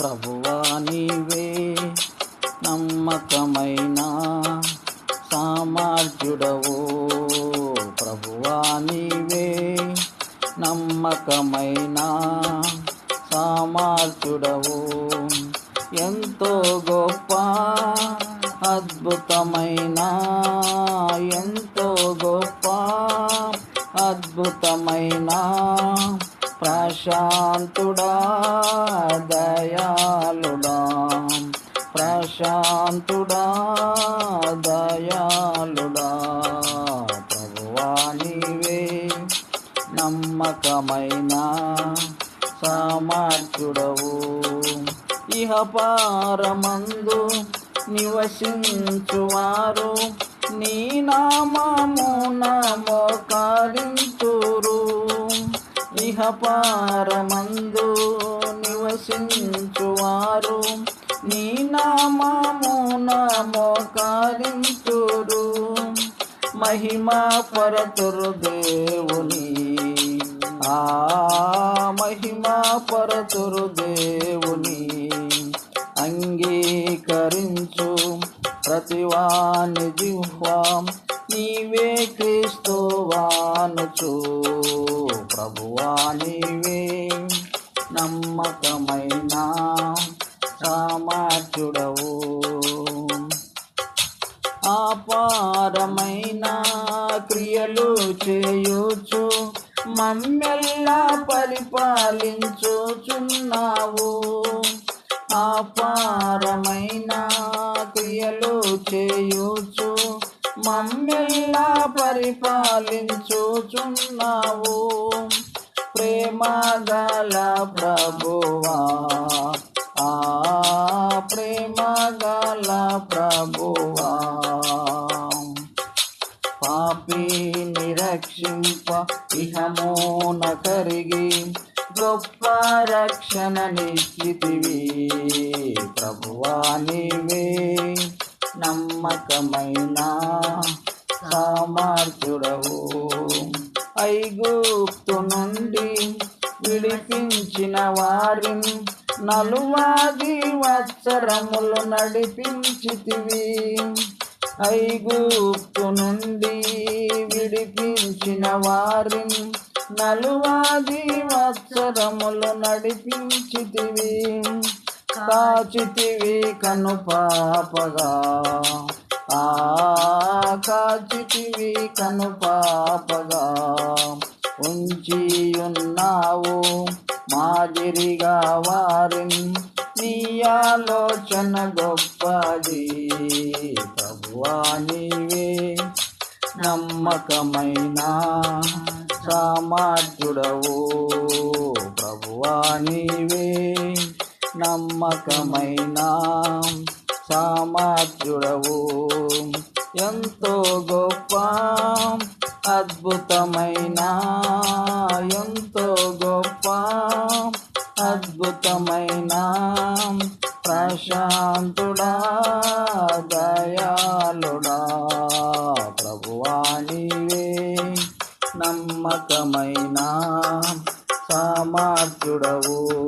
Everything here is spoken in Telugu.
ప్రభువా నీవే నమ్మకమైన సామర్థ్యుడవు. ప్రభువా నీవే నమ్మకమైన సామర్థ్యుడవు. ఎంతో గొప్ప అద్భుతమైన ఎంతో గొప్ప అద్భుతమైన ప్రశాంతుడా దయాలుడా ప్రశాంతుడా దయాలుడా ప్రభువా నీవే నమ్మకమైన సామర్థ్యుడవు. ఇహపారమందు నివసించువారు. నీ నామమున మోకరింతురు. ఇహ నివసించువారు. నీ నామమున మోకరింతురు మహిమా పరతురు దేవుని. ఆ మహిమా పరతురు దేవుని. అంగీకరించు ప్రతివాని జిహ్వాం. నీవే క్రీస్తువానుచు ప్రభువా నీవే. నమ్మకమైన సామాచుడవు అపారమైన క్రియలు చేయుచు మమ్మెల్లా పరిపాలించుచున్నావు. అపారమైన క్రియలు చేయు మమ్మెల్లా పరిపాలించుచున్నావు. ప్రేమ గల ప్రభువా ఆ ప్రేమ గల ప్రభువా. పాపి నిరక్షింప ఇహమోన కరిగి గొప్ప రక్షణ నిశ్చితివి. ప్రభువా నీవే నమ్మకమైన సామర్థ్యుడవు. ఐగుప్తు నుండి విడిపించిన వారిని నలువాది వత్సరములు నడిపించితివి. ఐగుప్తు నుండి విడిపించిన వారిని నలువాది వత్సరములు నడిపించితివి. కాచితివి కను పాపగా. ఆ కాచితివి కను పాపగా. ఉంచి ఉన్నావు మాదిరిగా వారిని నీ ఆలోచన గొప్పది. ప్రభువా నీవే నమ్మకమైన సామర్థ్యుడవు ప్రభువా నీవే నమ్మకమైన సామర్థ్యుడవు. ఎంతో గొప్ప అద్భుతమైన ఎంతో గొప్ప అద్భుతమైన ప్రశాంతుడా దయాలుడా ప్రభువాణివే నమ్మకమైన సామర్థ్యుడవు.